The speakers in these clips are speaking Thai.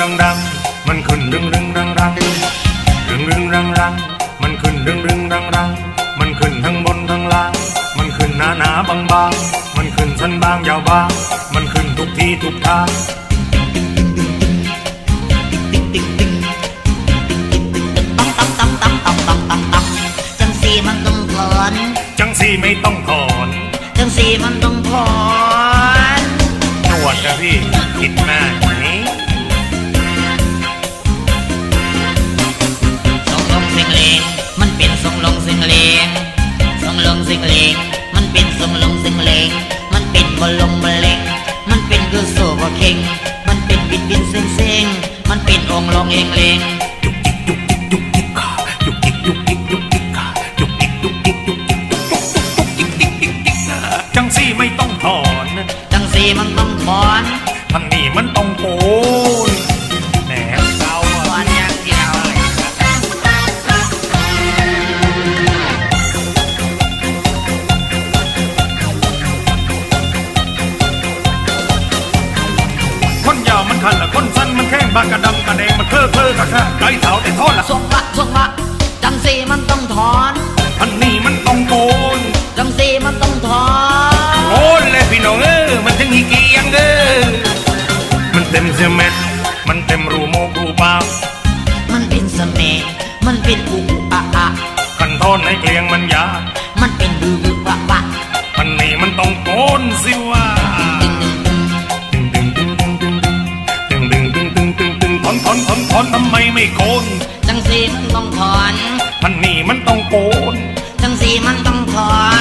ดังดังมันขึ้นดึงดึงดังดังดึงดึงดังดังมันขึ้นดึงดึงดังดังมันขึ้นทั้งบนทั้งล่าง มันขึ้นหนาหนาบางบางมันขึ้นสั้นบางยาวบาง มันขึ้นทุกที่ทุกทางจังสีไม่ต้องถอนจังสีมันต้องถอนหนวดนะพี่คิดมาก งบางกระดำกระแดงมันเคอะเคอะกระชากไก่เท้าแต่ทอดละทรงบะทรงบะจังสีมันต้องถอนทางนี้มันต้องโกนจังสีมันต้องถอนโอนเลยพี่น้องเออมันถึงอีกี่ยังเออมันเต็มเสียเม็ดมันเต็มรูโมกรูปากมันเป็นเสน่ห์มันเป็นอุอุอะอะขันทอนในเกลียงมันยากมันเป็นบือบือวะวะพันนี้มันต้องโกนสิว่า อนถอนถอนถอนทำไมไม่โกนจังสีมันต้องถอนพันนี้มันต้องโกนจังสีมันต้องถอน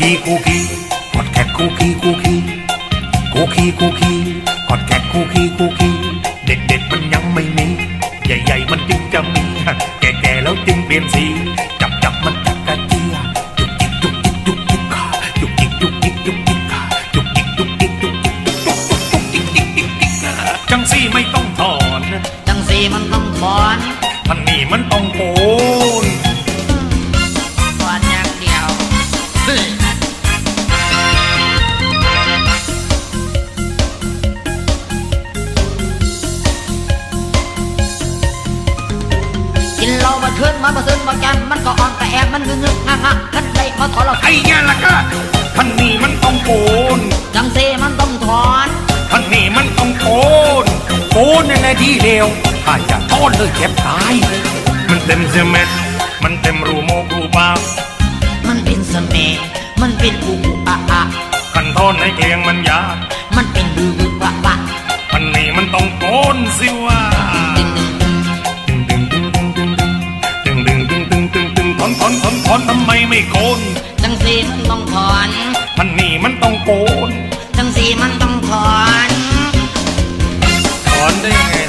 คูคีคูคีกดแขกคูคีคูคีคูคีคูคีกดแขกคูคีคูคีเด็กเด็กๆมันยังไม่มี ใหญ่ใหญ่ๆมันจึงจะมี แก่แก่ๆแล้วจึงเปลี่ยนสี จับจับมันจักกะเจียยุกยิกยุกยิกยุกยิกขายุกยิกยุกยิกยุกยิกขายุกยิกยุกยิกยุกยิกยุกยุกยุกยิกยิกยิกยิกจังสีไม่ต้องถอน จังสีมันต้องถอนพันนี้มันต้องโก เหล้ามาขึ้นมาประซึนมาแกมมันก็อ่อนกระแอบมันงึงงงะงะกันได้มาถอนเราไอ้ยาละก็พันนี้มันต้องโกนจังสีมันต้องถอนท่านนี่มันต้องโกนโกนในนาทีเดียวถ้าจะโทษเลยเจ็บตาย มันเต็มเสยเม็ดมันเต็มรูโมกรูปากมันเป็นเสน่ห์มันเป็นอุอุอะอะขันทอนในเกลียงมันยากมันเป็นบือบือวะวะท่านนี่มันต้องโกนสิว่า อนทำไมไม่โกนจังสีมันต้องถอน มันนี่มันต้องโกนจังสีมันต้องถอน ถอนได้ไง